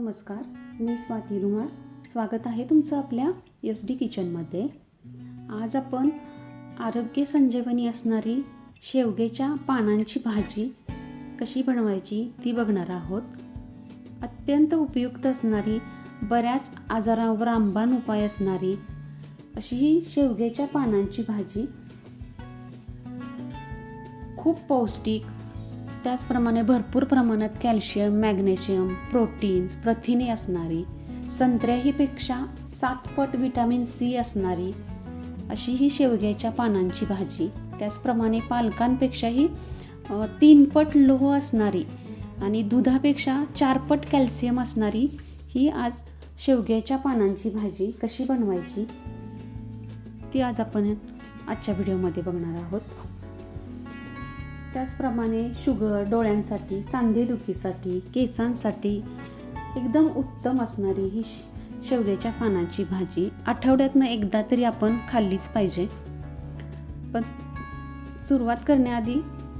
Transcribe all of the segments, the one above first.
नमस्कार मी स्वाती धुमार स्वागत आहे तुमचं आपल्या एस डी किचनमध्ये. आज आपण आरोग्य संजीवनी असणारी शेवग्याच्या पानांची भाजी कशी बनवायची ती बघणार आहोत. अत्यंत उपयुक्त असणारी बऱ्याच आजारावर रामबाण उपाय असणारी अशी ही शेवग्याच्या पानांची भाजी. खूप पौष्टिक त्याचप्रमाणे भरपूर प्रमाणात कॅल्शियम मॅग्नेशियम प्रोटीन्स प्रथिने असणारी संत्र्याहीपेक्षा सात पट विटॅमिन सी असणारी अशी ही शेवग्याच्या पानांची भाजी. त्याचप्रमाणे पालकांपेक्षाही तीनपट तीन पट लोह असणारी आणि दुधापेक्षा चार पट कॅल्शियम असणारी ही आज शेवग्याच्या पानांची भाजी कशी बनवायची ती आज आपण आजच्या व्हिडिओमध्ये बघणार आहोत. त्याचप्रमाणे शुगर डोळ्यांसाठी सांधेदुखीसाठी केसांसाठी एकदम उत्तम असणारी ही श- शेवग्याच्या पानाची भाजी आठवड्यातनं एकदा तरी आपण खाल्लीच पाहिजे. पण सुरुवात करण्याआधी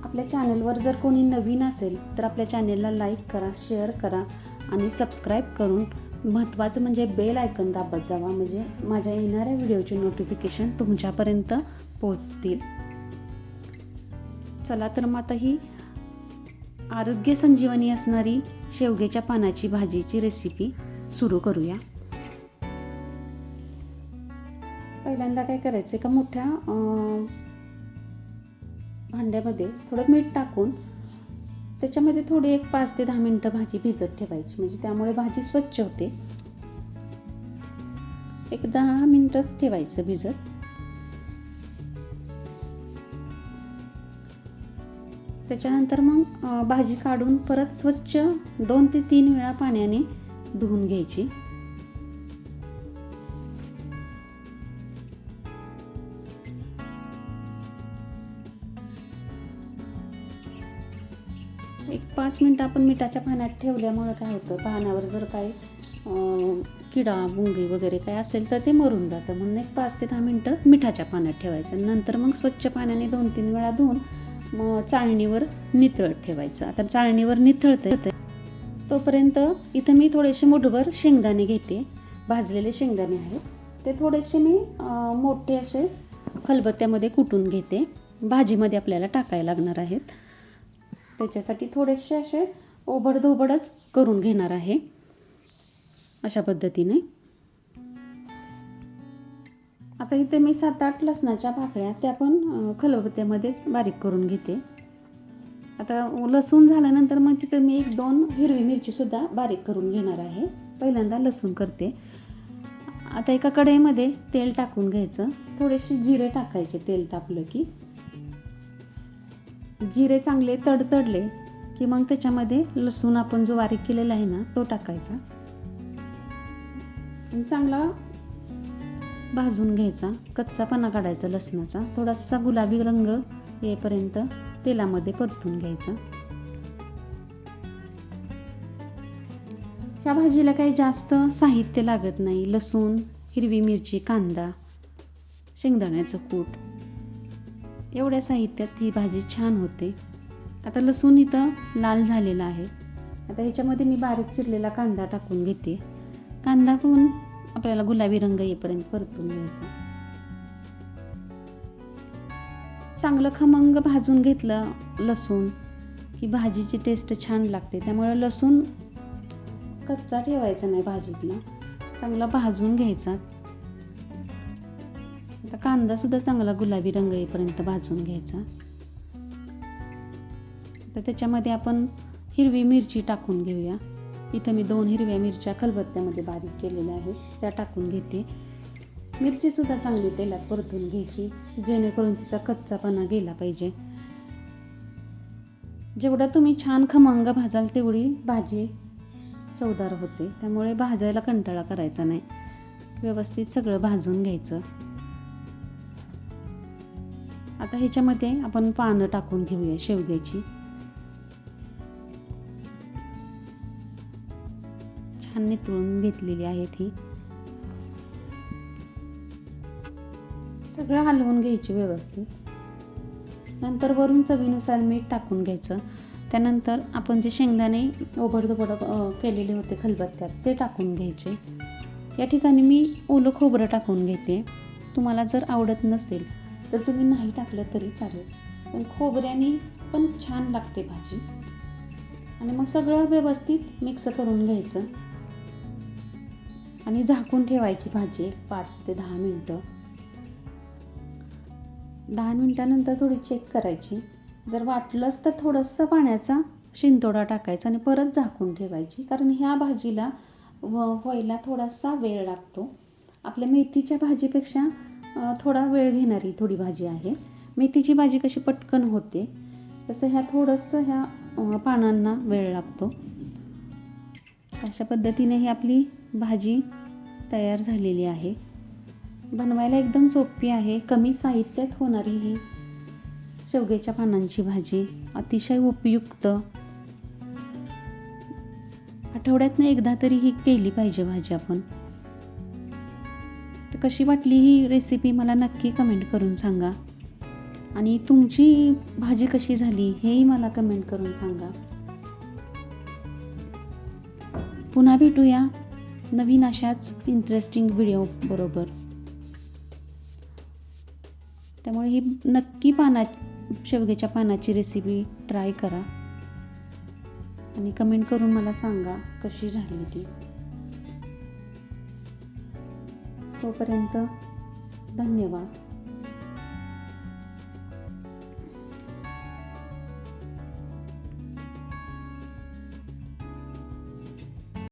आपल्या चॅनलवर जर कोणी नवीन असेल तर आपल्या चॅनेलला लाईक करा शेअर करा आणि सबस्क्राईब करून महत्त्वाचं म्हणजे बेल आयकन दाबत जावा म्हणजे माझ्या येणाऱ्या व्हिडिओचे नोटिफिकेशन तुमच्यापर्यंत पोचतील चला तर मग आता ही आरोग्य संजीवनी असणारी शेवग्याच्या पानाची भाजीची रेसिपी सुरू करूया. पहिल्यांदा काय करायचं का? मोठ्या भांड्यामध्ये थोडं मीठ टाकून त्याच्यामध्ये थोडी एक पाच ते दहा मिनटं भाजी भिजत ठेवायची. म्हणजे त्यामुळे भाजी स्वच्छ होते. एक दहा मिनटं ठेवायचं भिजत. त्याच्यानंतर मग भाजी काढून परत स्वच्छ दोन ते तीन वेळा पाण्याने धुवून घ्यायची. एक पाच मिनटं आपण मिठाच्या पाण्यात ठेवल्यामुळं काय होतं पाण्यावर जर काही किडा मुंगी वगैरे काय असेल तर ते मरून जातं. म्हणून एक पाच ते दहा मिनटं मिठाच्या पाण्यात ठेवायचं. नंतर मग स्वच्छ पाण्याने दोन तीन वेळा धुवून मग चाळणीवर नितळत ठेवायचं. आता चाळणीवर नितळतं तोपर्यंत इथं मी थोडेसे मुठभर शेंगदाणे घेते. भाजलेले शेंगदाणे आहेत. ते थोडेसे मी मोठे असे खलबत्त्यामध्ये कुटून घेते. भाजीमध्ये आपल्याला टाकायला लागणार आहेत. त्याच्यासाठी थोडेसे असे ओबडधोबडच करून घेणार आहे. अशा पद्धतीने. आता इथे मी सात आठ लसणाच्या पाकळ्या त्या पण खलबत्त्यामध्येच बारीक करून घेते. आता लसूण झाल्यानंतर मग तिथं मी एक दोन हिरवी मिरचीसुद्धा बारीक करून घेणार आहे. पहिल्यांदा लसूण करते. आता एका कढईमध्ये तेल टाकून घ्यायचं. थोडेसे जिरे टाकायचे तेल तापलं की. जिरे चांगले तडतडले की मग त्याच्यामध्ये लसूण आपण जो बारीक केलेला आहे ना तो टाकायचा. चांगला भाजून घ्यायचा कच्चापणा काढायचा लसणाचा थोडासा गुलाबी रंग येईपर्यंत तेलामध्ये परतून घ्यायचा. या भाजीला काही जास्त साहित्य लागत नाही. लसूण हिरवी मिरची कांदा शेंगदाण्याचं कूट. एवढ्या साहित्यात ही भाजी छान होते. आता लसूण इथं लाल झालेला आहे. आता ह्याच्यामध्ये मी बारीक चिरलेला कांदा टाकून घेते. कांदा पण आपल्याला गुलाबी रंग येईपर्यंत परतून घ्यायचा. चांगलं खमंग भाजून घेतलं लसूण. की भाजीची टेस्ट छान लागते. त्यामुळे लसूण कच्चा ठेवायचा नाही भाजीतला. चांगला भाजून घ्यायचा. आता कांदा सुद्धा चांगला गुलाबी रंग येईपर्यंत भाजून घ्यायचा. तर त्याच्यामध्ये आपण हिरवी मिरची टाकून घेऊया. इथं मी दोन हिरव्या मिरच्या खलबत्त्यामध्ये बारीक केलेल्या आहेत. त्या टाकून घेते. मिरचीसुद्धा चांगली तेलात परतून घ्यायची जेणेकरून तिचा कच्चापणा गेला पाहिजे. जेवढा तुम्ही छान खमंग भाजाल तेवढी भाजी चवदार होते. त्यामुळे भाजायला कंटाळा करायचा नाही. व्यवस्थित सगळं भाजून घ्यायचं. आता ह्याच्यामध्ये आपण पानं टाकून घेऊया शेवग्याची. छान नितळून घेतलेली आहेत ही. सगळं हलवून घ्यायची व्यवस्थित. नंतर वरून चवीनुसार मीठ टाकून घ्यायचं. त्यानंतर आपण जे शेंगदाणे ओबडधोबड केलेले होते खलबत्त्यात ते टाकून घ्यायचे. या ठिकाणी मी ओलं खोबरं टाकून घेते. तुम्हाला जर आवडत नसेल तर तुम्ही नाही टाकलं तरी चालेल. पण खोबऱ्याने पण छान लागते भाजी. आणि मग सगळं व्यवस्थित मिक्स करून घ्यायचं. आणि झाकून ठेवायची भाजी एक पाच ते दहा मिनटं. दहा मिनटानंतर थोडी चेक करायची. जर वाटलंच तर थोडंसं पाण्याचा शिंतोडा टाकायचा आणि परत झाकून ठेवायची. कारण ह्या भाजीला व व्हायला थोडासा वेळ लागतो. आपल्या मेथीच्या भाजीपेक्षा थोडा वेळ घेणारी थोडी भाजी आहे. मेथीची भाजी कशी पटकन होते तसं ह्या थोडंसं ह्या पानांना वेळ लागतो. अशा पद्धतीने ही आपली भाजी तयार झालेली आहे. बनवायला एकदम सोपी आहे. कमी साहित्यात होणारी ही शेवग्याच्या पानांची भाजी अतिशय उपयुक्त. आठवड्यातनं एकदा तरी ही केली पाहिजे भाजी आपण. तर कशी वाटली ही रेसिपी मला नक्की कमेंट करून सांगा. आणि तुमची भाजी कशी झाली हेही मला कमेंट करून सांगा. पुन्हा भेटूया. नवीन अशाच इंटरेस्टिंग व्हिडिओ बरोबर. त्यामुळे ही नक्की पाना शेवग्याच्या पानाची रेसिपी ट्राय करा. आणि कमेंट करून मला सांगा कशी झाली ती. तोपर्यंत धन्यवाद.